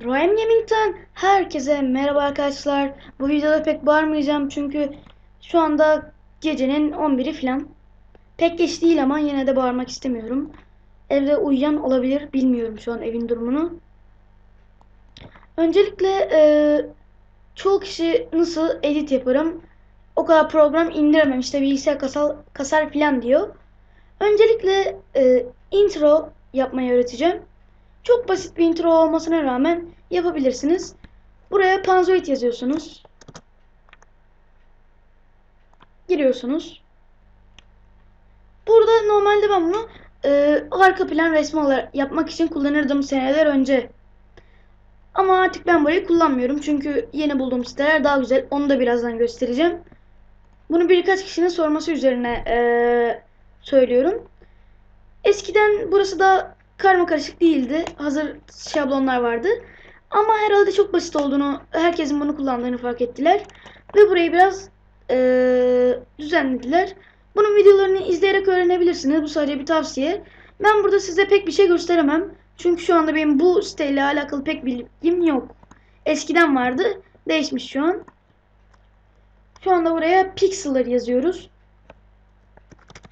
Ryan Gaming'den herkese merhaba arkadaşlar. Bu videoda pek bağırmayacağım çünkü şu anda gecenin 11'i falan. Pek geç değil ama yine de bağırmak istemiyorum. Evde uyuyan olabilir. Bilmiyorum şu an evin durumunu. Öncelikle e, çoğu kişi nasıl edit yaparım o kadar program indiremem işte bilgisayar kasar, kasar falan diyor. Öncelikle e, intro yapmayı öğreteceğim. Çok basit bir intro olmasına rağmen yapabilirsiniz. Buraya Panzoid yazıyorsunuz. Giriyorsunuz. Burada normalde ben bunu e, arka plan resmi olarak yapmak için kullanırdım seneler önce. Ama artık ben burayı kullanmıyorum. Çünkü yeni bulduğum siteler daha güzel. Onu da birazdan göstereceğim. Bunu birkaç kişinin sorması üzerine e, söylüyorum. Eskiden burası da karma karışık değildi. Hazır şablonlar vardı. Ama herhalde çok basit olduğunu, herkesin bunu kullandığını fark ettiler. Ve burayı biraz eee, düzenlediler. Bunun videolarını izleyerek öğrenebilirsiniz. Bu sadece bir tavsiye. Ben burada size pek bir şey gösteremem. Çünkü şu anda benim bu siteyle alakalı pek bilgim yok. Eskiden vardı. Değişmiş şu an. Şu anda buraya pixel'lar yazıyoruz.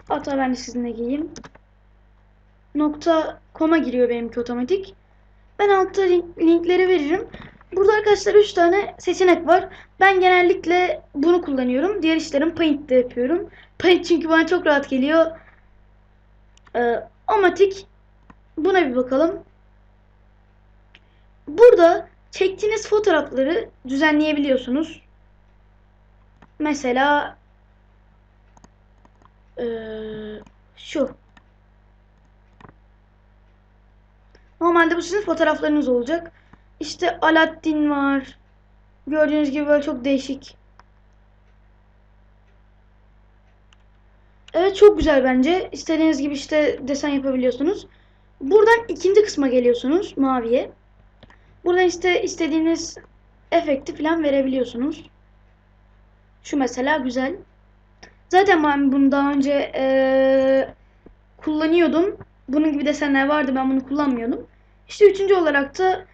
Hatta ben de sizinle gireyim nokta com'a giriyor benimki otomatik. Ben altta link- linkleri veririm. Burada arkadaşlar 3 tane seçenek var. Ben genellikle bunu kullanıyorum. Diğer işlerimi Paint'te yapıyorum. Paint çünkü bana çok rahat geliyor. Ee, Amatik buna bir bakalım. Burada çektiğiniz fotoğrafları düzenleyebiliyorsunuz. Mesela ee, şu. Normalde bu sizin fotoğraflarınız olacak. İşte Aladdin var. Gördüğünüz gibi böyle çok değişik. Evet çok güzel bence. İstediğiniz gibi işte desen yapabiliyorsunuz. Buradan ikinci kısma geliyorsunuz. Maviye. Buradan işte istediğiniz efekti falan verebiliyorsunuz. Şu mesela güzel. Zaten ben bunu daha önce eee, kullanıyordum. Bunun gibi desenler vardı ben bunu kullanmıyordum. İşte üçüncü olarak da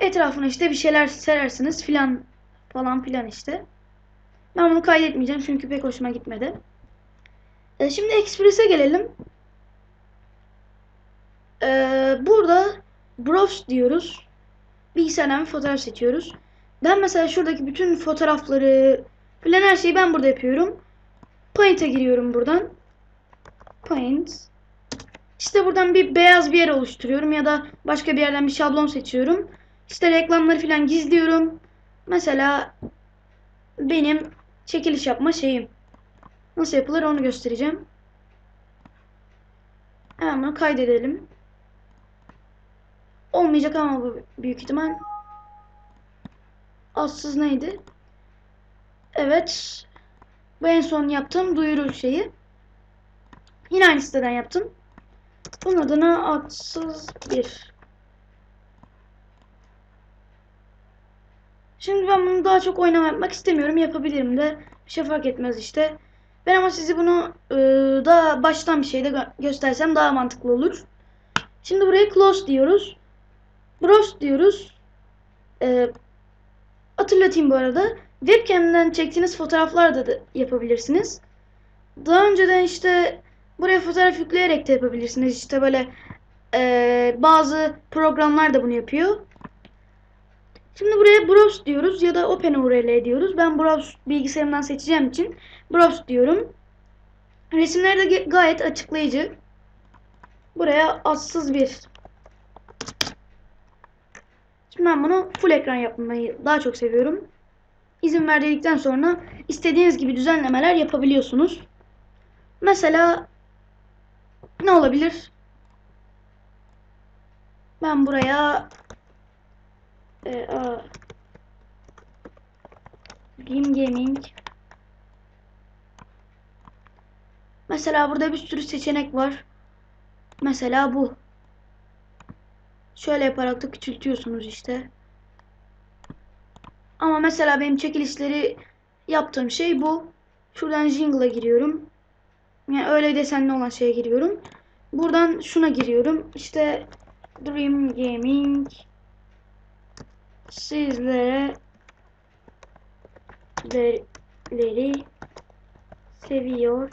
etrafına işte bir şeyler serersiniz filan falan filan işte. Ben bunu kaydetmeyeceğim çünkü pek hoşuma gitmedi. E, şimdi Express'e gelelim. E, burada Browse diyoruz. Bilgisayardan bir fotoğraf seçiyoruz. Ben mesela şuradaki bütün fotoğrafları filan her şeyi ben burada yapıyorum. Paint'e giriyorum buradan. Paint. İşte buradan bir beyaz bir yer oluşturuyorum ya da başka bir yerden bir şablon seçiyorum. İşte reklamları falan gizliyorum. Mesela benim çekiliş yapma şeyim. Nasıl yapılır onu göstereceğim. Hemen bunu kaydedelim. Olmayacak ama bu büyük ihtimal. Altsız neydi? Evet. Bu en son yaptığım duyuru şeyi. Yine aynı siteden yaptım. Bunun adına atsız bir. Şimdi ben bunu daha çok oynama istemiyorum. Yapabilirim de. Bir şey fark etmez işte. Ben ama sizi bunu e, daha baştan bir şeyde gö göstersem daha mantıklı olur. Şimdi buraya close diyoruz. Browse diyoruz. E, hatırlatayım bu arada. Webcam'den çektiğiniz fotoğraflar da yapabilirsiniz. Daha önceden işte Buraya fotoğraf yükleyerek de yapabilirsiniz. İşte böyle e, bazı programlar da bunu yapıyor. Şimdi buraya browse diyoruz ya da OpenURL diyoruz. Ben browse bilgisayarımdan seçeceğim için browse diyorum. Resimler de gayet açıklayıcı. Buraya atsız bir. Şimdi ben bunu full ekran yapmayı daha çok seviyorum. İzin ver sonra istediğiniz gibi düzenlemeler yapabiliyorsunuz. Mesela ne olabilir? Ben buraya e, Game Gaming Mesela burada bir sürü seçenek var. Mesela bu. Şöyle yaparak da küçültüyorsunuz işte. Ama mesela benim çekilişleri yaptığım şey bu. Şuradan jingle'a giriyorum. Yani öyle desenli olan şeye giriyorum. Buradan şuna giriyorum. İşte Dream Gaming sizlere leri seviyor.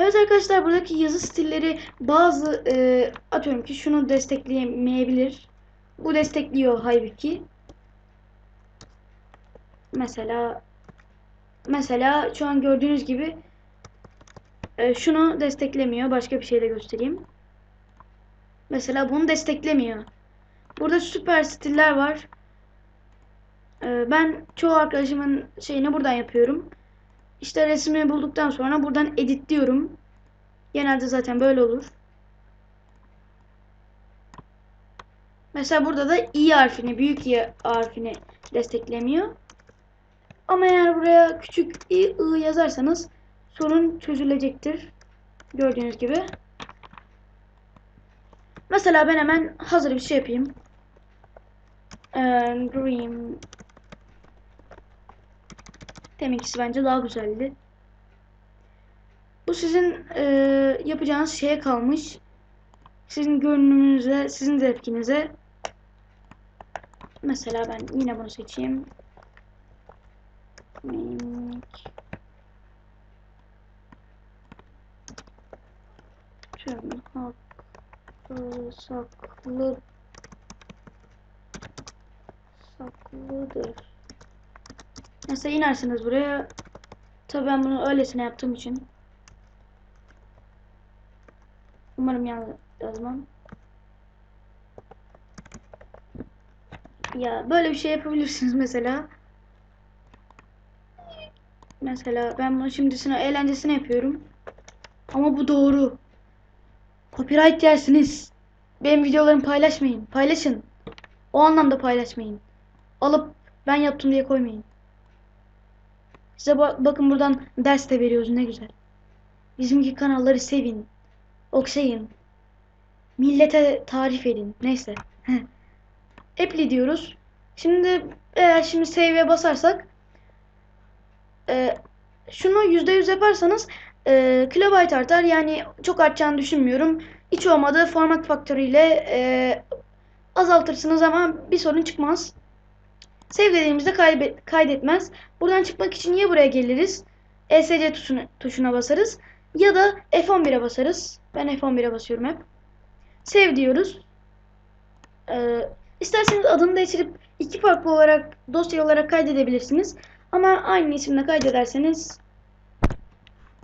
Evet arkadaşlar buradaki yazı stilleri bazı e, atıyorum ki şunu destekleyemeyebilir. Bu destekliyor halbuki. Mesela mesela şu an gördüğünüz gibi e, şunu desteklemiyor. Başka bir şey de göstereyim. Mesela bunu desteklemiyor. Burada süper stiller var. E, ben çoğu arkadaşımın şeyini buradan yapıyorum. İşte resmi bulduktan sonra buradan editliyorum. Genelde zaten böyle olur. Mesela burada da i harfini, büyük i harfini desteklemiyor. Ama eğer buraya küçük i, ı yazarsanız sorun çözülecektir. Gördüğünüz gibi. Mesela ben hemen hazır bir şey yapayım. Ee, Dream Deminkisi bence daha güzeldi. Bu sizin e, yapacağınız şeye kalmış. Sizin görünümünüze, sizin zevkinize. Mesela ben yine bunu seçeyim. Tüm hakkı saklı saklıdır. Mesela inersiniz buraya. Tabii ben bunu öylesine yaptığım için. Umarım yanlış yazmam. Ya böyle bir şey yapabilirsiniz mesela. Mesela ben bunu şimdisine eğlencesine yapıyorum. Ama bu doğru. Copyright yersiniz. Benim videolarımı paylaşmayın. Paylaşın. O anlamda paylaşmayın. Alıp ben yaptım diye koymayın. Size bak bakın buradan ders de veriyoruz ne güzel. Bizimki kanalları sevin. Okşayın. Millete tarif edin. Neyse. Apply diyoruz. Şimdi eğer şimdi save'e basarsak e, şunu %100 yaparsanız e, kilobayt artar. Yani çok artacağını düşünmüyorum. Hiç olmadı format faktörüyle e, azaltırsınız ama bir sorun çıkmaz. Kaybet, kaydetmez. Buradan çıkmak için ya buraya geliriz. ESC tuşuna, tuşuna basarız. Ya da F11'e basarız. Ben F11'e basıyorum hep. Save diyoruz. Ee, isterseniz adını değiştirip iki farklı olarak dosya olarak kaydedebilirsiniz. Ama aynı isimle kaydederseniz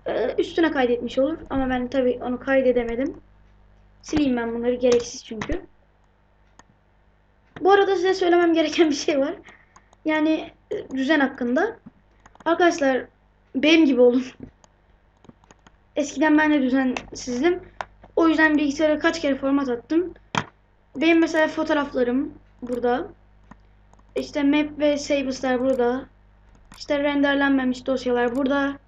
e, üstüne kaydetmiş olur. Ama ben tabi onu kaydedemedim. Sileyim ben bunları gereksiz çünkü. Bu arada size söylemem gereken bir şey var. Yani e, düzen hakkında. Arkadaşlar benim gibi olun. Eskiden ben de düzensizdim. O yüzden bilgisayara kaç kere format attım. Benim mesela fotoğraflarım burada. İşte map ve saves'ler burada. İşte renderlenmemiş dosyalar burada.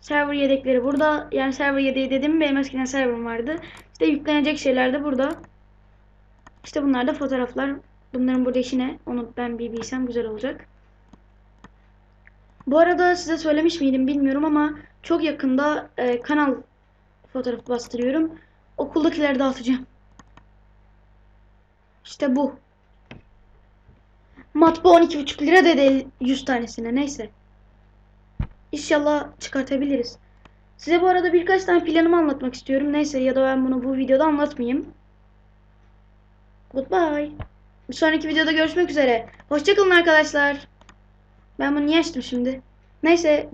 Server yedekleri burada. Yani server yedeği dedim benim eskiden serverım vardı. İşte yüklenecek şeyler de burada. İşte bunlar da fotoğraflar. Bunların burada işi ne? Onu ben bir bilsem güzel olacak. Bu arada size söylemiş miydim bilmiyorum ama çok yakında e, kanal fotoğrafı bastırıyorum. Okuldakileri dağıtacağım. İşte bu. Matbaa 12,5 lira dedi 100 tanesine neyse. İnşallah çıkartabiliriz. Size bu arada birkaç tane planımı anlatmak istiyorum. Neyse ya da ben bunu bu videoda anlatmayayım. Goodbye. Bir sonraki videoda görüşmek üzere. Hoşçakalın arkadaşlar. Ben bunu niye açtım şimdi? Neyse.